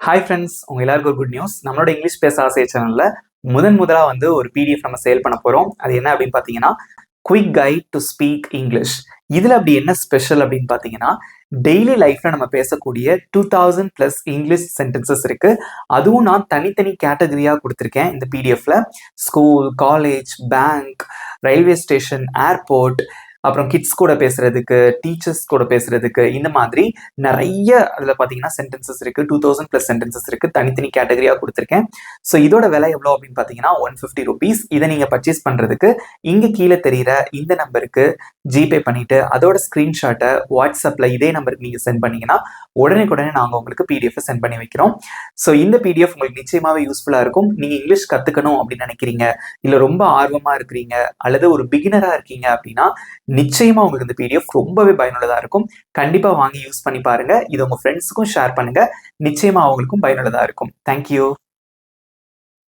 Hi friends உங்க எல்லாருக்கும் ஒரு குட் நியூஸ் நம்மளோட இங்கிலீஷ் பேச ஆசை சேனல்ல முதன் முதலா வந்து ஒரு பிடிஎஃப் நம்ம சேல் பண்ண போறோம். அது என்ன அப்படின்னு பார்த்தீங்கன்னா quick guide to speak English இதுல அப்படி என்ன ஸ்பெஷல் அப்படின்னு பார்த்தீங்கன்னா டெய்லி லைஃப்ல நம்ம பேசக்கூடிய two thousand plus English sentences இருக்கு. அதுவும் நான் தனித்தனி கேட்டகரியா கொடுத்துருக்கேன் இந்த பிடிஎஃப்ல school college bank railway station airport அப்புறம் கிட்ஸ் கூட பேசுறதுக்கு டீச்சர்ஸ் கூட பேசுறதுக்கு இந்த மாதிரி நிறைய அதில் பார்த்தீங்கன்னா சென்டென்சஸ் இருக்கு. டூ தௌசண்ட் ப்ளஸ் சென்டென்சஸ் இருக்கு. தனித்தனி கேட்டகரியாக கொடுத்துருக்கேன். ஸோ இதோட விலை எவ்வளோ அப்படின்னு பார்த்தீங்கன்னா ஒன் ஃபிஃப்டி ருபீஸ் இதை நீங்கள் பர்ச்சேஸ் பண்ணுறதுக்கு இங்கே கீழே தெரியிற இந்த நம்பருக்கு ஜிபே பண்ணிட்டு அதோட ஸ்க்ரீன்ஷாட்டை வாட்ஸ்அப்பில் இதே நம்பருக்கு நீங்கள் சென்ட் பண்ணீங்கன்னா உடனே உடனே நாங்கள் உங்களுக்கு பிடிஎஃப் சென்ட் பண்ணி வைக்கிறோம். ஸோ இந்த பிடிஎஃப் உங்களுக்கு நிச்சயமாகவே யூஸ்ஃபுல்லாக இருக்கும். நீங்கள் இங்கிலீஷ் கற்றுக்கணும் அப்படின்னு நினைக்கிறீங்க இல்லை ரொம்ப ஆர்வமாக இருக்கிறீங்க அல்லது ஒரு பிகினராக இருக்கீங்க அப்படின்னா நிச்சயமா உங்களுக்கு இந்த பிடிஎஃப் ரொம்பவே பயனுள்ளதா இருக்கும். கண்டிப்பா வாங்கி யூஸ் பண்ணி பாருங்க. இது உங்க ஃப்ரெண்ட்ஸுக்கும் ஷேர் பண்ணுங்க. நிச்சயமா அவங்களுக்கும் பயனுள்ளதா இருக்கும். தேங்க்யூ